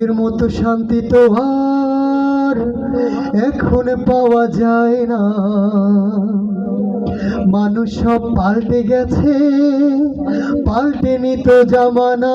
এর মতো শান্তি তো আর এখন পাওয়া যায় না। মানুষ সব পাল্টে গেছে, পাল্টে নিত জামানা।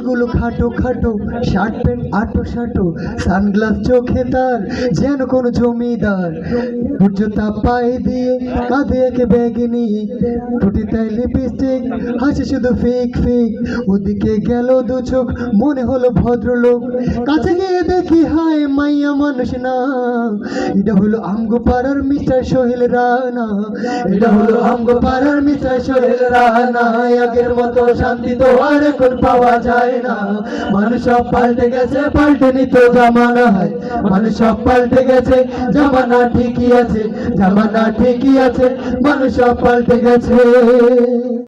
চুলগুলো খাটো খাটো, শার্ট প্যান্ট আটো সাটো, সানগ্লাস চোখে তার, যেন কোন জমিদার সূর্য তাপ পায়ে দিয়ে কাঁধে একে ব্যাগ নিয়ে টুটি তাই লিপস্টিক হাসি শুধু ফিক ফিক ওদিকে গেল দু চোখ, মনে হলো ভদ্রলোক, কাছে গিয়ে দেখি হায় মাইয়া মানুষ না। এটা হলো আমগো পাড়ার মিস্টার সোহেল রানা। এটা হলো আমগো পাড়ার মিস্টার সোহেল রানা। আগের মতো শান্তি তো আর এখন পাওয়া যায় না। মানুষ সব পাল্টে গেছে, পাল্টে নিত জামানা হয়। মানুষ সব পাল্টে গেছে, জামানা ঠিকই আছে, জামানা ঠিকই আছে। মানুষ সব পাল্টে গেছে।